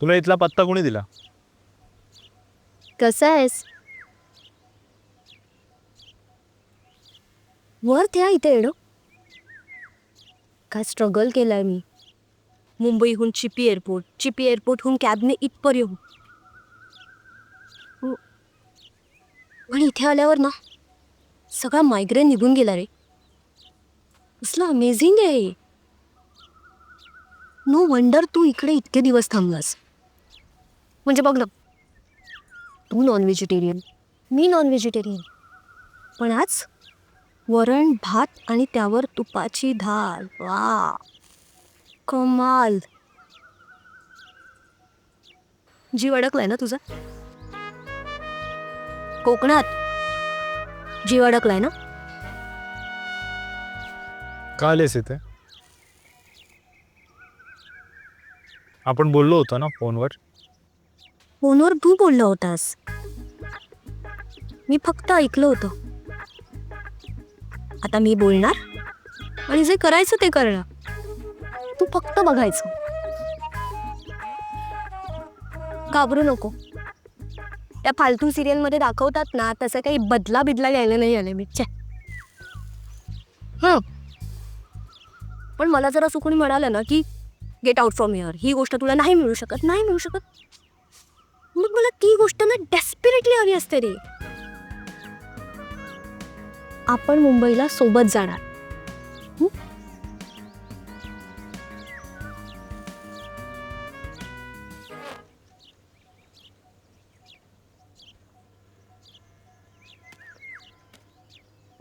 तुला इथला पत्ता कोणी दिला? कसा आहेस? वर त्या इथे येणं काय स्ट्रगल केलाय मी. मुंबईहून चिपी एअरपोर्ट चिपी एअरपोर्टहून कॅबने इथपर्यंत हो. आणि इथे आल्यावर ना सगळा मायग्रेन निघून गेला रे. कसलं अमेझिंग आहे. नो वंडर तू इकडे इतके दिवस थांबलास. म्हणजे बघ ना. तू नॉन व्हेजिटेरियन मी नॉन व्हेजिटेरियन पण आज वरण भात आणि त्यावर तुपाची धाल वा कमाल. जीव अडकलाय ना तुझा? कोकणात. जीव अडकलाय ना? का आलेस इथे? आपण बोललो होतो ना फोनवर. फोनवर तू बोलला होतास. मी फक्त ऐकलं होतं. आता मी बोलणार? आणि जे करायचं ते करणार तू फक्त बघायचं. घाबरू नको. त्या फालतू सिरियलमध्ये दाखवतात ना तसं काही बदला बिदला घ्यायला नाही आले मी. हं. पण मला जरा असं कोणी म्हणालं ना की गेट आउट फ्रॉम युअर ही गोष्ट तुला नाही मिळू शकत नाही मिळू शकत. मग मला ती गोष्ट ना डेस्पिरेटली हवी असते रे. आपण मुंबईला सोबत जाणार.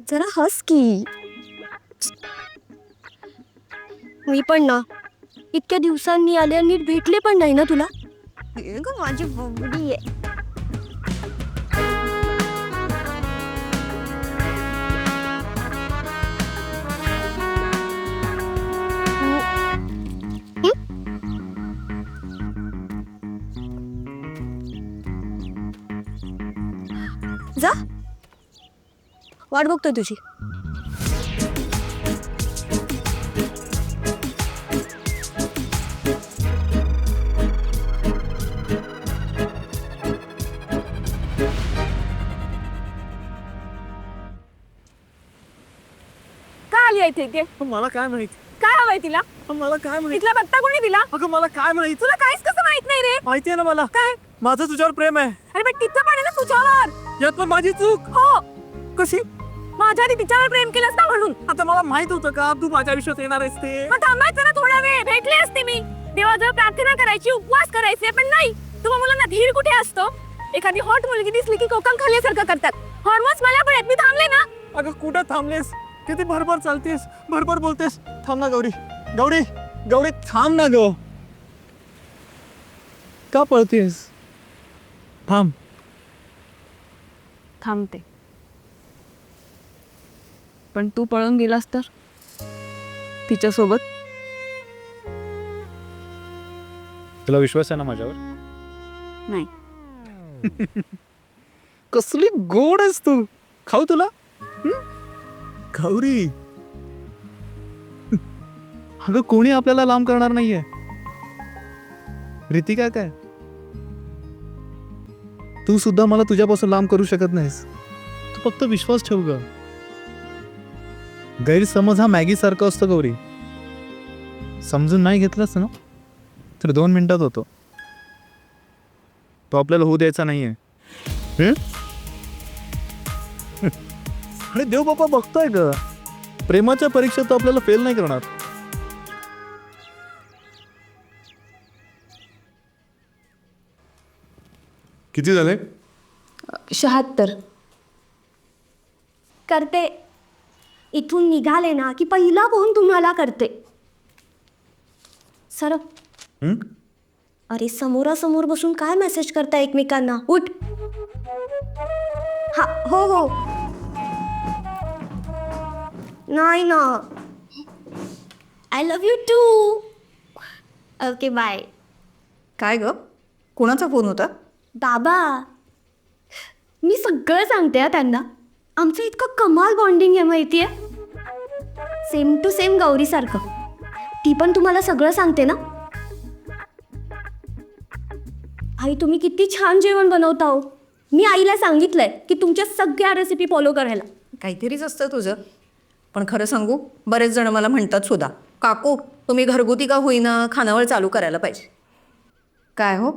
जरा हस की. मी पण ना. इतक्या दिवसांनी आले आणि नीट भेटले पण नाही ना तुला? हे ग माझी बबडी आहे जा. वाट बघतोय तुझी. पण मला काय माहीत? काय हवंय तिला? पण मला काय माहीत? इथला पत्ता कोणी दिला अगं मला काय माहीत? तुला काहीच कसं माहीत नाही रे. माहिती आहे ना मला? काय? माझं तुझ्यावर प्रेम आहे. अरे पण तिचं पण आहे ना तुझ्यावर. यात पण माझी चूक. हो. कशी? माझ्या आधी तिच्यावर प्रेम केलंस ना म्हणून. आता मला माहीत होतं का? तू माझ्या आयुष्यात येणार आहेस ते? मग थांबायचं ना थोडा वेळ. भेटले असते मी. देवाजवळ प्रार्थना करायची उपवास करायचे पण नाही. तुम्हा मुलांना धीर कुठे असतो? एखादी हॉट मुलगी दिसली की कोकम खाल्ल्यासारखं करतात. हॉर्मोन्स मला पण आहेत. मी थांबले ना. अगं कुठं थांबलेस? किती भरभर चालतेस भरभर बोलतेस. थांब ना गौरी. गौरी गौरी थांब ना ग. का पळतेस? थांब. थांबते. पण तू पळून गेलास तर? तिच्यासोबत? तुला विश्वास आहे ना माझ्यावर? नाही. कसली गोड आहेस तू. खाऊ तुला? हं? गौरी! अगं कोणी आपल्याला लांब करणार नाहीये. रितिका काय? तू सुद्धा मला तुझ्यापासून लांब करू शकत नाहीस. तू फक्त विश्वास ठेव ग. गैरसमज हा मॅगी सारखा असतो गौरी. समजून नाही घेतलंस ना? तर दोन मिनिटात होतो. तो आपल्याला होऊ द्यायचा नाहीये. आणि देव बाबा बघतोय ग. प्रेमाच्या परीक्षेत तो आपल्याला फेल नाही करणार. किती झाले? शहात्तर. करते. इथून निघाले ना की पहिला फोन तुम्हाला करते. सर हं? अरे समोरासमोर बसून काय मेसेज करता एकमेकांना? उठ. हा हो हो. नाही ना I love you too okay bye काय ग? कोणाचा फोन होता? बाबा. मी सगळं सांगते हा त्यांना. आमचं इतकं कमाल बॉन्डिंग आहे माहिती आहे सेम टू सेम गौरीसारखं ती पण तुम्हाला सगळं सांगते ना? आई तुम्ही किती छान जेवण बनवता हो. मी आईला सांगितलंय की तुमच्या सगळ्या रेसिपी फॉलो करायला. काहीतरीच असतं तुझं. पण खरं सांगू बरेच जण मला म्हणतात सुद्धा काकू तुम्ही घरगुती का होईना खानावळ चालू करायला पाहिजे? काय हो?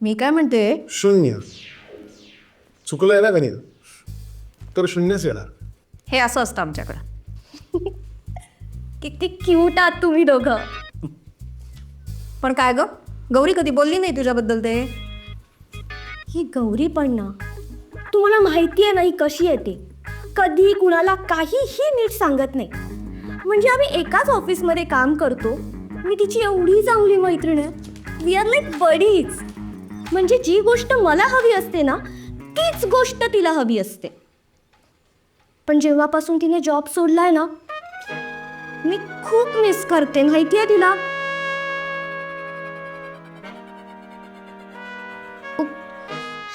मी काय म्हणते? शून्य. चुकलंय ना गणित? तर शून्यच येणार. हे असं असतं आमच्याकडं. किती क्यूट आहात तुम्ही दोघं. पण काय ग? गौरी कधी बोलली नाही तुझ्याबद्दल ते? ही गौरी पण ना तुम्हाला माहिती आहे ना ही कशी येते कधी कुणाला काहीही नीट सांगत नाही. म्हणजे आम्ही एकाच ऑफिसमध्ये काम करतो मी तिची एवढी चांगली मैत्रीण आहे वी आर लाईक बडीच म्हणजे जी गोष्ट मला हवी असते ना तीच गोष्ट तिला हवी असते. पण जेव्हापासून तिने जॉब सोडलाय ना मी खूप मिस करते माहिती आहे तिला?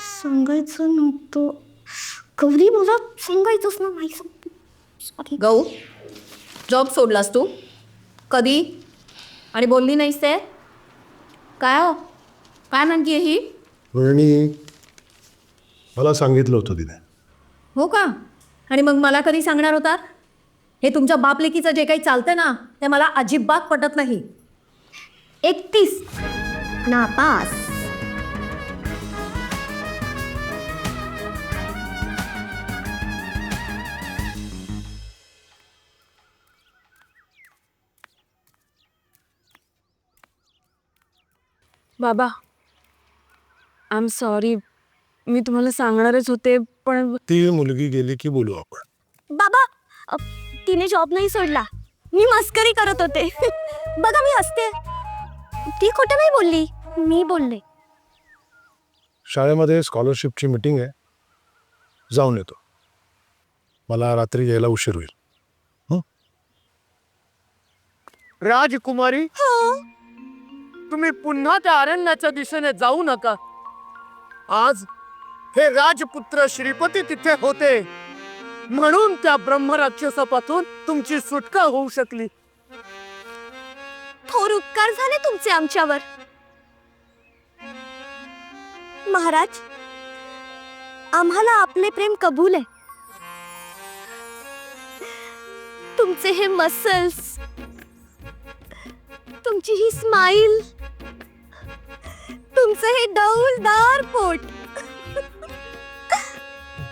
सांगायचं नव्हतं. गौरी मला सांगायचंच ना नाही सांग. गौ जॉब सोडलास तू? कधी? आणि बोलली नाहीस ते? काय हो? काय म्हणतीये ही? आणि मला सांगितलं होतं तिने. हो का? आणि मग मला कधी सांगणार होता? हे तुमच्या बापलेकीचं जे काही चालतंय ना ते मला अजिबात पटत नाही. एकतीस. नापास. बाबा आय एम सॉरी मी तुम्हाला सांगणारच होते पण ती मुलगी गेली की बोलू आपण. बाबा अ, तिने जॉब नाही सोडला. मी मस्करी करत होते. बघा मी हसते. ती खोटं नाही बोलली. मी बोलले. शाळेमध्ये स्कॉलरशिपची मीटिंग आहे. जाऊन येतो. मला रात्री यायला उशीर होईल. राजकुमारी? तुम्ही पुन्हा त्या अरण्याच्या दिशेने जाऊ नका. आज हे राजपुत्र श्रीपती तिथे होते. म्हणून त्या ब्रह्मराक्षसापासून तुमची सुटका होऊ शकली. थोर उपकार झाले तुमचे आमच्यावर. महाराज आम्हाला आपले प्रेम कबूल आहे. तुमचे हे मसल्स तुमची ही स्माईल तुमचं हे डौलदार पोट.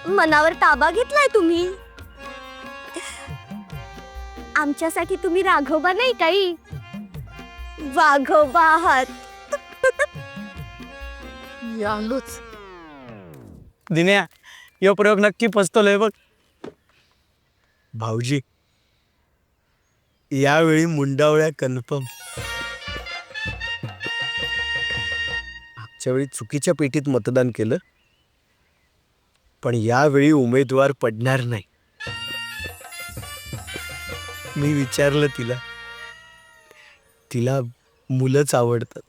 मनावर ताबा घेतलाय तुम्ही? आमच्यासाठी तुम्ही राघोबा नाही काही? वाघोबा आहात. आलोच दिन्या यो प्रयोग नक्की पचतलोय बघ. भाऊजी यावेळी मुंडावळ्या कन्फर्म. मागच्या वेळी चुकीच्या पेटीत मतदान केलं पण यावेळी उमेदवार पडणार नाही. मी विचारलं तिला तिला मुलंच आवडतात.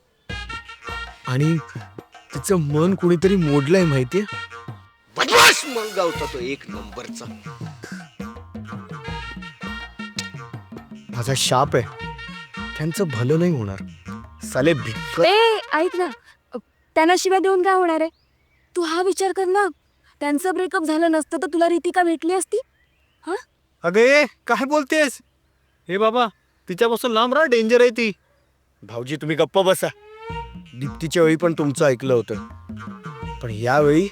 आणि तिचं मन कुणीतरी मोडलंय माहितीये? बदमाश मुलगा होता तो एक नंबरचा. माझा शाप आहे. त्यांचं भलं नाही होणार. साले भिक्क ए ऐक ना. त्यांना शिव्या देऊन काय होणार आहे? तू हा विचार कर ना. त्यांचं ब्रेकअप झालं नसतं तर तुला रितिका भेटली असती? अगे काय बोलतेस? हे बाबा तिच्यापासून लांब राहा डेंजर आहे ती. भाऊजी तुम्ही गप्प बसा. दीप्तीच्या वेळी पण तुमचं ऐकलं होतं. पण यावेळी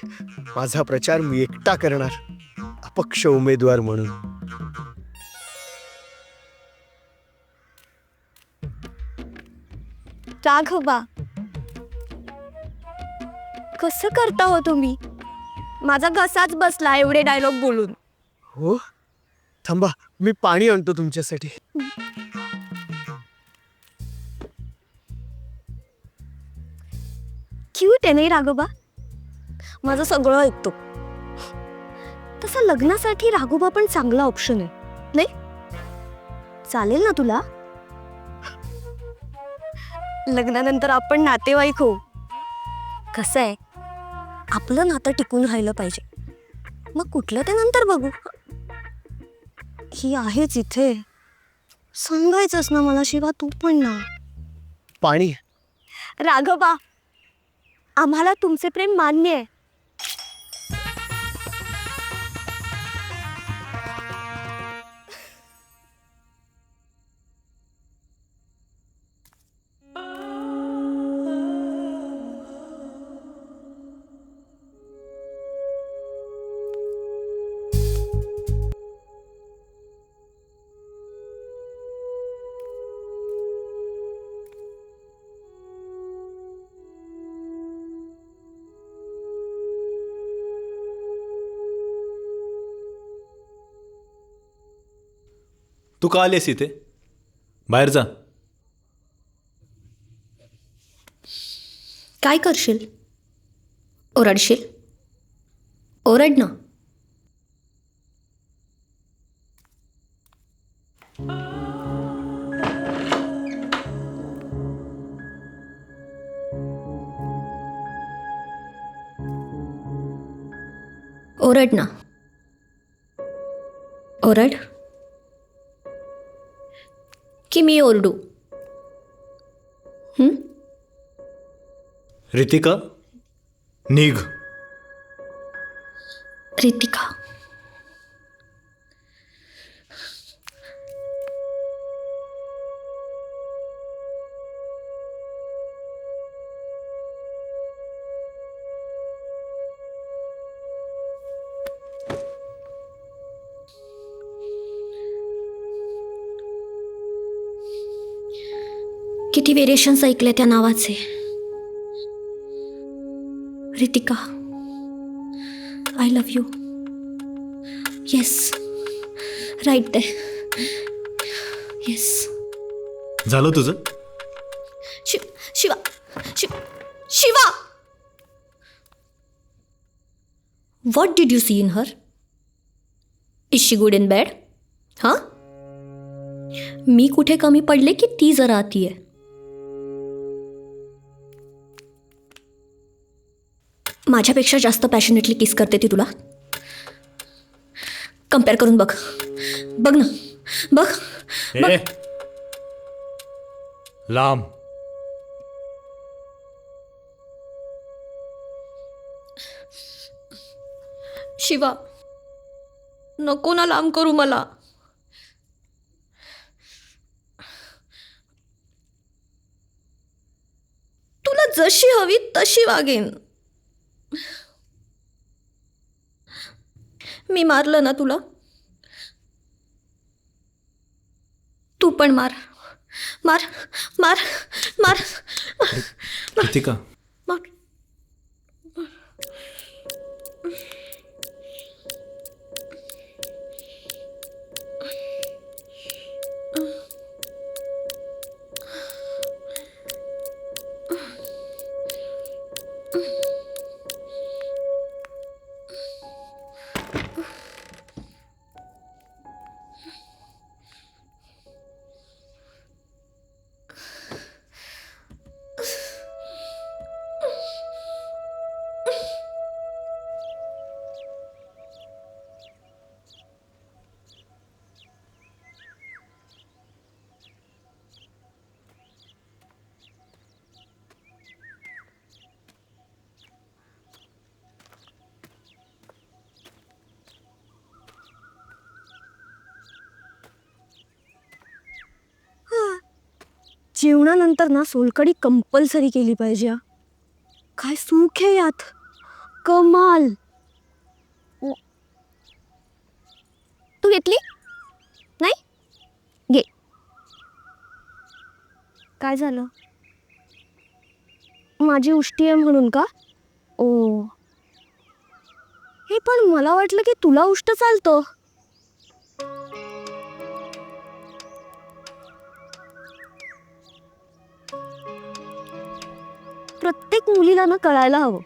माझा प्रचार मी एकटा करणार. अपक्ष उमेदवार म्हणून. राघोबा कसं करता हो तुम्ही? माझा घसाच बसला एवढे डायलॉग बोलून. हो? थांबा मी पाणी आणतो तुमच्यासाठी. क्यूट आहे नाही राघोबा? माझं सगळं ऐकतो. तसं लग्नासाठी राघोबा पण चांगला ऑप्शन आहे नाही? चालेल ना तुला? लग्नानंतर आपण नातेवाईक हो कसं आहे? आपलं नातं टिकून राहिलं पाहिजे. मग कुठलं ते नंतर बघू. ही आहेच इथे. सांगायचंच ना मला शिवा तू पण ना. पाणी. राघोबा आम्हाला तुमचे प्रेम मान्य आहे. तू का आलीस इथे? बाहेर जा. काय करशील? ओरडशील? ओरड ना. ओरड ना. ओरड? की मी ओरडू. हं? रितिका निघ. रितिका. किती व्हेरिएशन्स ऐकले त्या नावाचे? Ritika I love you yes right they yes झालं तुझं? Shiv Shiva Shiv Shiva! What did you see in her is she good in bad हां मी कुठे कमी पडले की ती जरा आती आहे माझ्यापेक्षा जास्त पॅशनेटली किस करते ती तुला. कंपेअर करून बघ. बघ ना. बघ. ए लांब. शिवा नको ना लांब करू मला. तुला जशी हवी तशी वागेन. मी मारलं ना तुला? तू पण मार. मार मार मार मार. का जेवणानंतर ना सोलकडी कंपल्सरी केली पाहिजे काय सुख आहे यात? कमाल. तू घेतली? नाही? घे. काय झालं? माझी उष्टी आहे म्हणून का? ओ. हे पण मला वाटलं की तुला उष्ट चालतं. प्रत्येक मुलीला ना कळायला हवं.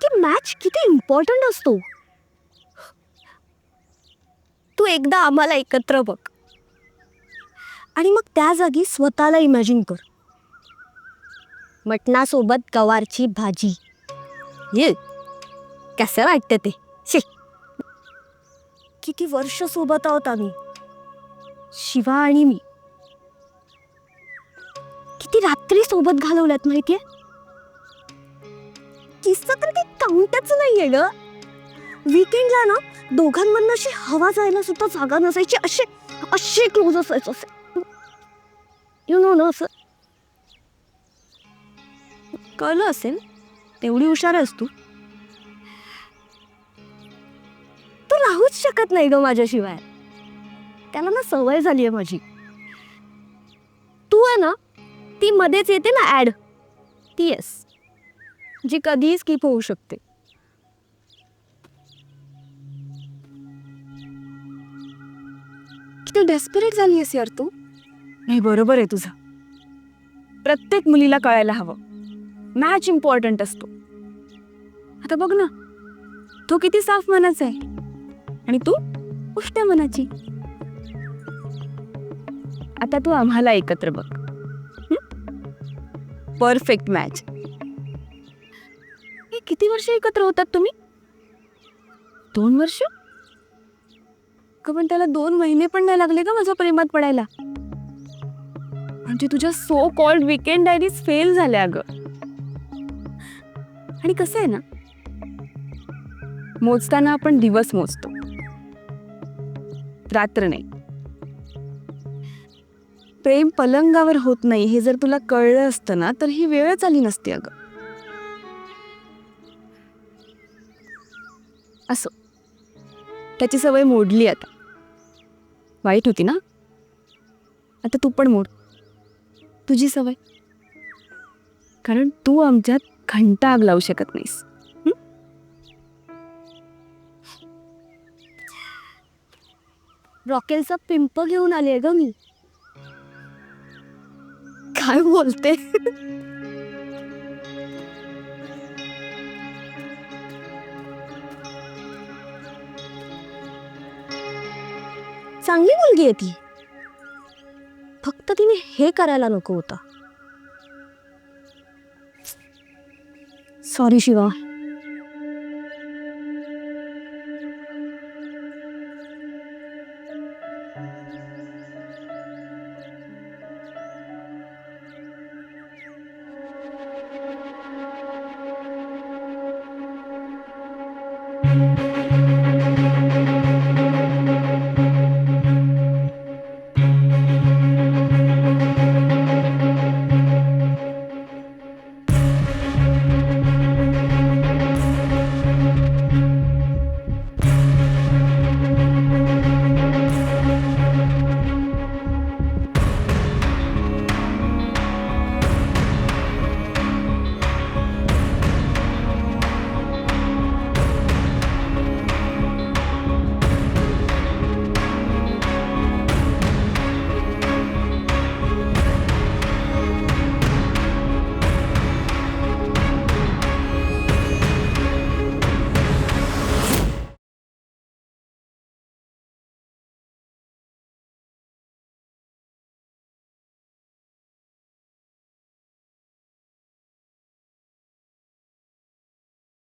की मॅच किती इम्पॉर्टंट असतो. तू एकदा आम्हाला एकत्र बघ. आणि मग त्या जागी स्वतःला इमॅजिन कर. मटणासोबत गवारची भाजी. ये. कसं वाटतं ते? शे. किती वर्ष सोबत आहोत आम्ही. शिवा आणि मी. किती रात्री सोबत घालवल्यात माहितीये? किस्सा तर काही काउंटच नाहीये ग. विकेंडला ना दोघांमधनं अशी हवा जायला सुद्धा जागा नसायची असे असे क्लोज असायचं असे. यु नो ना असं? कळलं असेल? तेवढी हुशार आहेस तू. तू राहूच शकत नाही ग माझ्याशिवाय. त्याला ना सवय झाली आहे माझी. तू आहे ना ती मध्येच येते ना ऍड ती येस. जी कधीही स्किप होऊ शकते. किती डेस्परेट झाली आहेस यार तू. नाही बरोबर आहे तुझं. प्रत्येक मुलीला कळायला हवं. मॅच इम्पॉर्टंट असतो. आता बघ ना. तो किती साफ मनाचा आहे. आणि तू उष्ट मनाची. आता तू आम्हाला एकत्र बघ. Perfect match. हे किती वर्ष एकत्र होतात तुम्ही? दोन वर्ष? का पण त्याला दोन महिने पण नाही लागले का माझ्या प्रेमात पडायला. म्हणजे तुझ्या so called weekend diaries fail झाल्या अगं. आणि कसं आहे ना? मोजताना आपण दिवस मोजतो. रात्र नाही. प्रेम पलंगावर होत नाही हे जर तुला कळलं असतं ना तर ही वेळच आली नसती अगं. असो. त्याची सवय मोडली आता. वाईट होती ना? आता तू पण मोड. तुझी सवय. कारण तू आमच्यात घंटा आग लावू शकत नाहीस. रॉकेलचा पिंप घेऊन आले ग मी. काय बोलते चांगली मुलगी आहे ती. फक्त तिने हे करायला नको होता. सॉरी शिवा.